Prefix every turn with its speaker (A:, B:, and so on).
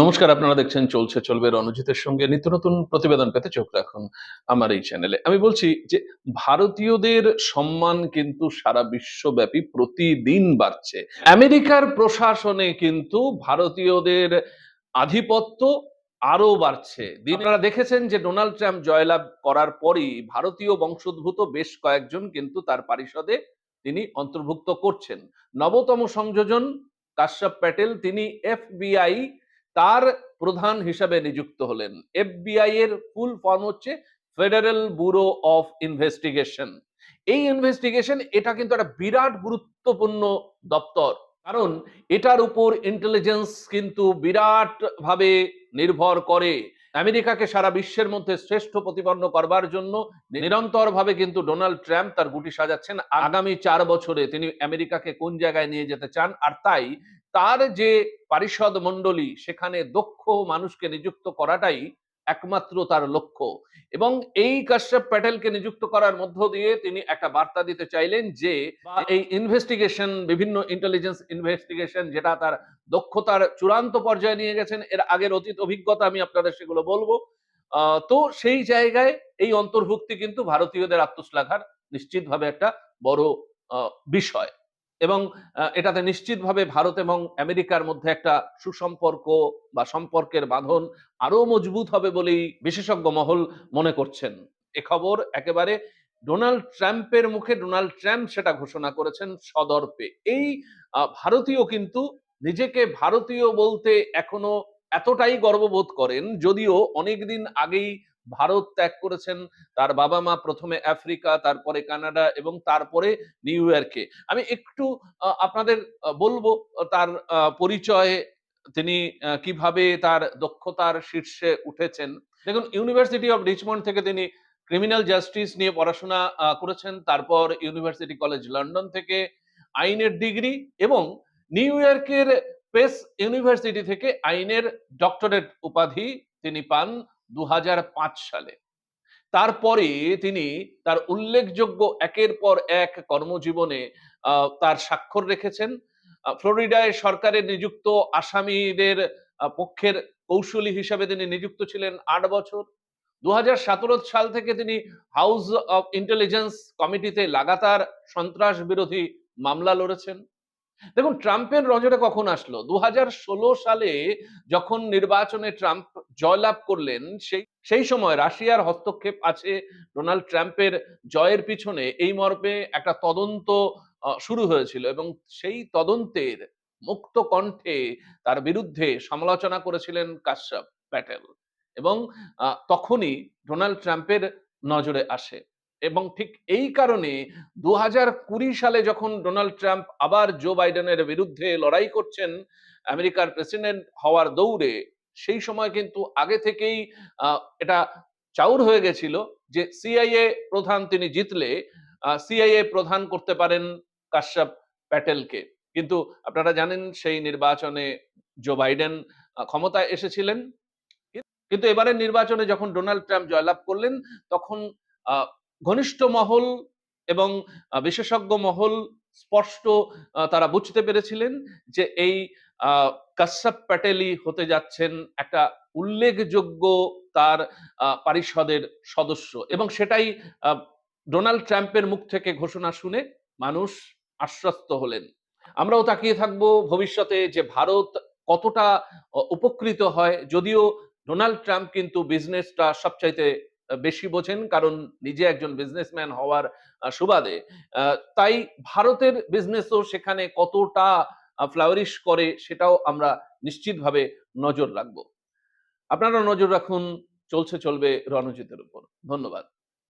A: নমস্কার, আপনারা দেখছেন চলছে, চলবে রণজিতের সঙ্গে নিত্য নতুন প্রতিবেদন পেতে চোখ রাখুন আমার এই চ্যানেলে আমি বলছি যে, ভারতীয়দের সম্মান কিন্তু সারা বিশ্বব্যাপী প্রতিদিন বাড়ছে। আমেরিকার প্রশাসনে কিন্তু ভারতীয়দের আধিপত্য আরও বাড়ছে। আপনারা দেখেছেন যে, ডোনাল্ড ট্রাম্প জয়লাভ করার পরই ভারতীয় বংশোদ্ভূত বেশ কয়েকজন কিন্তু তার পারিষদে তিনি অন্তর্ভুক্ত করছেন। নবতম সংযোজন কাশ্যপ প্যাটেল, তিনি এফবিআই তার প্রধান হিসাবে নিযুক্ত হলেন। এফবিআই এর ফুল ফর্ম হচ্ছে ফেডারেল ব্যুরো অফ ইনভেস্টিগেশন। এই ইনভেস্টিগেশন এটা কিন্তু একটা বিরাট গুরুত্বপূর্ণ দপ্তর। কারণ এটার উপর ইন্টেলিজেন্স কিন্তু বিরাট ভাবে নির্ভর করে। আমেরিকাকে সারা বিশ্বের মধ্যে শ্রেষ্ঠ প্রতিপন্ন করবার জন্য নিরন্তরভাবে কিন্তু ডোনাল্ড ট্রাম্প তার গুটি সাজাচ্ছেন। আগামী চার বছরে তিনি আমেরিকাকে কোন জায়গায় নিয়ে যেতে চান? আর তাই তার যে পারিষদ মণ্ডলী সেখানে দক্ষ মানুষকে নিযুক্ত করাটাই একমাত্র তার লক্ষ্য। এবং এই কাশ্যপ প্যাটেলকে নিযুক্ত করার মধ্য দিয়ে তিনি একটা বার্তা দিতে চাইলেন যে এই ইনভেস্টিগেশন বিভিন্ন ইন্টেলিজেন্স ইনভেস্টিগেশন যেটা তার দক্ষতার চূড়ান্ত পর্যায়ে নিয়ে গেছেন এর আগের অতীত অভিজ্ঞতা আমি আপনাদের সেগুলো বলব। আহ, তো সেই জায়গায় এই অন্তর্ভুক্তি কিন্তু ভারতীয়দের আত্মশ্লাঘার নিশ্চিতভাবে একটা বড় আহ, বিষয়। এবং এটাতে নিশ্চিতভাবে ভারত এবং আমেরিকার মধ্যে একটা সুসম্পর্ক বা সম্পর্কের বাঁধন আরও মজবুত হবে বলেই বিশেষজ্ঞ মহল মনে করছেন। এ খবর একেবারে ডোনাল্ড ট্রাম্পের মুখে, ডোনাল্ড ট্রাম্প সেটা ঘোষণা করেছেন সদর্পে। এই ভারতীয় কিন্তু নিজেকে ভারতীয় বলতে এখনও এতটাই গর্ববোধ করেন যদিও অনেকদিন আগেই ভারত ত্যাগ করেছেন, তার বাবা মা প্রথমে আফ্রিকা, তারপরে কানাডা এবং তারপরে নিউ ইয়র্কে। আমি একটু আপনাদের বলব তার পরিচয়, তিনি কীভাবে তার দক্ষতার শীর্ষে উঠেছেন। দেখুন ইউনিভার্সিটি অফ রিচমন্ড থেকে তিনি ক্রিমিনাল জাস্টিস নিয়ে পড়াশোনা করেছেন, তারপর ইউনিভার্সিটি কলেজ লন্ডন থেকে আইনের ডিগ্রি এবং নিউ ইয়র্কের পেস ইউনিভার্সিটি থেকে আইনের ডক্টরেট উপাধি তিনি পান। দু হাজার পাঁচ সালে। তারপরে তিনি তার উল্লেখযোগ্য একের পর এক কর্মজীবনে তার স্বাক্ষর রেখেছেন। ফ্লোরিডায় সরকারের নিযুক্ত আসামিদের পক্ষের কৌশলী হিসাবে তিনি নিযুক্ত ছিলেন আট বছর। দু হাজার সতেরো সাল থেকে তিনি হাউস অফ ইন্টেলিজেন্স কমিটিতে লাগাতার সন্ত্রাস বিরোধী মামলা লড়েছেন। দেখুন, ট্রাম্পের নজরে কখন আসলো? দু হাজার ষোলো সালে যখন নির্বাচনে ট্রাম্প জয়লাভ করলেন, সেই সেই সময় রাশিয়ার হস্তক্ষেপ আছে ডোনাল্ড ট্রাম্পের জয়ের পিছনে। এই মর্মে একটা তদন্ত শুরু হয়েছিল এবং সেই তদন্তের মুক্ত কণ্ঠে তার বিরুদ্ধে সমালোচনা করেছিলেন কাশ্যপ প্যাটেল এবং তখনই ডোনাল্ড ট্রাম্পের নজরে আসে এবং ঠিক এই কারণে দু সালে যখন ডোনাল্ড ট্রাম্প আবার জো বাইডেনের বিরুদ্ধে লড়াই করছেন, আমেরিকার প্রেসিডেন্ট হওয়ার দৌড়ে সেই সময় কিন্তু আগে থেকেই এটা চাউর হয়ে গেছিল যে সিআইএ প্রধান তিনি জিতলে সিআইএ প্রধান করতে পারেন কাশ্যপ প্যাটেলকে। কিন্তু আপনারা জানেন সেই নির্বাচনে জো বাইডেন ক্ষমতায় এসেছিলেন। কিন্তু এবারের নির্বাচনে যখন ডোনাল্ড ট্রাম্প জয়লাভ করলেন, তখন ঘনিষ্ঠ মহল এবং বিশেষজ্ঞ মহল স্পষ্ট তারা বুঝতে পেরেছিলেন যে এই কাশ্যপ প্যাটেলই হতে যাচ্ছেন একটা উল্লেখযোগ্য তার পরিষদের সদস্য। এবং সেটাই ডোনাল্ড ট্রাম্পের মুখ থেকে ঘোষণা শুনে মানুষ আশ্বস্ত হলেন। আমরাও তাকিয়ে থাকব ভবিষ্যতে যে ভারত কতটা উপকৃত হয়। যদিও ডোনাল্ড ট্রাম্প কিন্তু বিজনেসটা সবচাইতে বেশি বোঝেন কারণ নিজে একজন বিজনেসম্যান হওয়ার সুবাদে। তাই ভারতের বিজনেসও সেখানে কতটা ফ্লাওয়ারিশ করে সেটাও আমরা নিশ্চিতভাবে নজর রাখব। আপনারা নজর রাখুন, চলছে চলবে রণজিতের উপর। ধন্যবাদ।